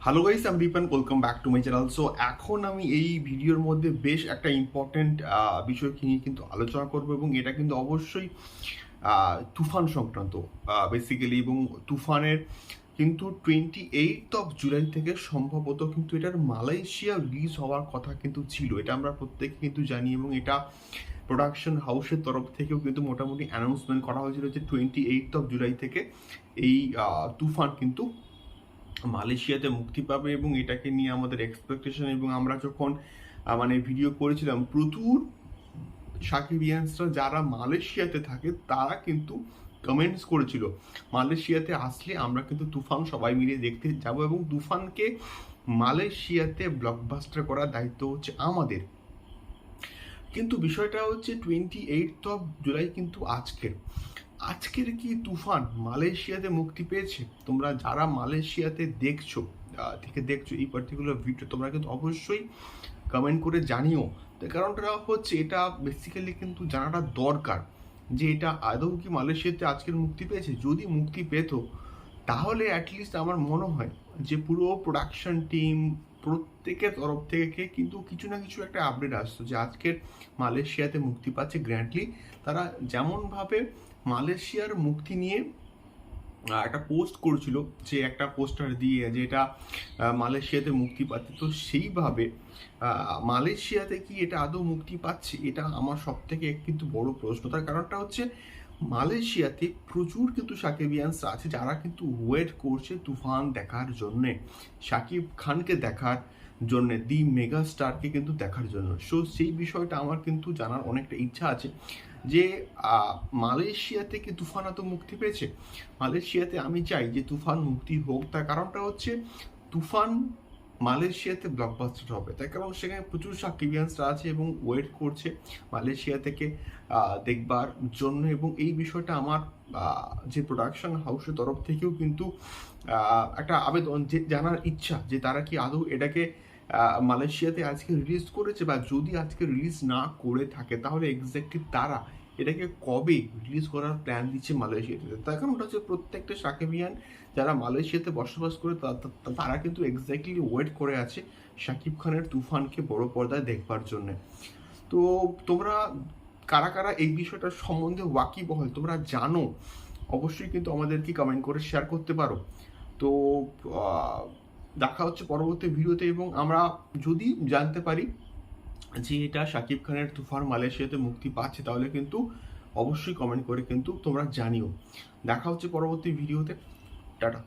Hello guys আমি Ripan welcome back to my channel so এখন আমি এই ভিডিওর মধ্যে বেশ একটা ইম্পর্টেন্ট বিষয় নিয়ে কিন্তু আলোচনা করব এবং এটা কিন্তু অবশ্যই তুফান সংক্রান্ত বেসিক্যালি এবং তুফানের কিন্তু টোয়েন্টি এইট অফ জুলাই থেকে সম্ভবত কিন্তু এটার মালয়েশিয়া রিলিজ হওয়ার কথা কিন্তু ছিল। এটা আমরা প্রত্যেকে কিন্তু জানি এবং এটা প্রোডাকশন হাউসের তরফ থেকেও কিন্তু মোটামুটি অ্যানাউন্সমেন্ট করা হয়েছিল যে টোয়েন্টি এইট অফ জুলাই থেকে এই তুফান কিন্তু মালয়েশিয়াতে মুক্তি পাবে এবং এটাকে নিয়ে আমাদের এক্সপেকটেশন এবং আমরা যখন মানে ভিডিও করেছিলাম, প্রচুর সাকিবিয়ানসরা যারা মালয়েশিয়াতে থাকে, তারা কিন্তু কমেন্টস করেছিল, মালয়েশিয়াতে আসলে আমরা কিন্তু তুফান সবাই মিলে দেখতে যাব এবং তুফানকে মালয়েশিয়াতে ব্লকবাস্টার করার দায়িত্ব হচ্ছে আমাদের। কিন্তু বিষয়টা হচ্ছে টোয়েন্টি এইট অফ জুলাই কিন্তু আজকের। আজকের কি তুফান মালয়েশিয়াতে মুক্তি পেয়েছে? তোমরা যারা মালয়েশিয়াতে দেখছ থেকে দেখছ এই পার্টিকুলার ভিডিও তোমরা কিন্তু অবশ্যই কমেন্ট করে জানিও। তার কারণটা হচ্ছে এটা বেসিক্যালি কিন্তু জানাটা দরকার যে এটা আদৌ কি মালয়েশিয়াতে আজকের মুক্তি পেয়েছে? যদি মুক্তি পেত, তাহলে অ্যাটলিস্ট আমার মনে হয় যে পুরো প্রোডাকশন টিম প্রত্যেকের তরফ থেকে কিন্তু কিছু না কিছু একটা আপডেট আসতো যে আজকের মালয়েশিয়াতে মুক্তি পাচ্ছে গ্র্যান্ডলি। তারা যেমনভাবে মালয়েশিয়ার মুক্তি নিয়ে একটা পোস্ট করেছিল, যে একটা পোস্টার দিয়ে যে এটা মালয়েশিয়াতে মুক্তি পাচ্ছে। তো সেইভাবে মালয়েশিয়াতে কি এটা আদৌ মুক্তি পাচ্ছে? এটা আমার সব থেকে কিন্তু বড় প্রশ্ন। তার কারণটা হচ্ছে মালয়েশিয়াতে প্রচুর কিন্তু সাকিবিয়ানস আছে যারা কিন্তু ওয়েট করছে তুফান দেখার জন্যে, সাকিব খানকে দেখার জন্য, দি মেগা স্টারকে কিন্তু দেখার জন্য। সো সেই বিষয়টা আমার কিন্তু জানার অনেকটা ইচ্ছা আছে যে মালয়েশিয়াতে কি তুফান এত মুক্তি পেয়েছে? মালয়েশিয়াতে আমি চাই যে তুফান মুক্তি হোক। তার কারণটা হচ্ছে, তুফান মালয়েশিয়াতে ব্লকবাস্টার হবে। তার কারণ সেখানে প্রচুর সাকিবিয়ানসরা আছে এবং ওয়েট করছে মালয়েশিয়া থেকে দেখবার জন্য এবং এই বিষয়টা আমার যে প্রোডাকশন হাউসের তরফ থেকেও কিন্তু একটা আবেদন যে জানার ইচ্ছা যে তারা কি আদৌ এটাকে মালয়েশিয়াতে আজকে রিলিজ করেছে বা যদি আজকে রিলিজ না করে থাকে তাহলে এক্স্যাক্টলি তারা এটাকে কবে রিলিজ করার প্ল্যান দিচ্ছে মালয়েশিয়াতে? তার কারণটা হচ্ছে প্রত্যেকটা সাকিবিয়ান যারা মালয়েশিয়াতে বসবাস করে তারা কিন্তু এক্স্যাক্টলি ওয়েট করে আছে শাকিব খানের তুফানকে বড় পর্দায় দেখবার জন্য। তো তোমরা কারা কারা এই বিষয়টার সম্বন্ধে ওয়াকিবহল তোমরা জানো, অবশ্যই কিন্তু আমাদেরকে কমেন্ট করে শেয়ার করতে পারো। তো দেখা হচ্ছে পরবর্তী ভিডিওতে এবং আমরা যদি জানতে পারি যে এটা শাকিব খানের তুফান মালয়েশিয়াতে মুক্তি পাচ্ছে, তাহলে কিন্তু অবশ্যই কমেন্ট করে কিন্তু তোমরা জানিও। দেখা হচ্ছে পরবর্তী ভিডিওতে টাটা।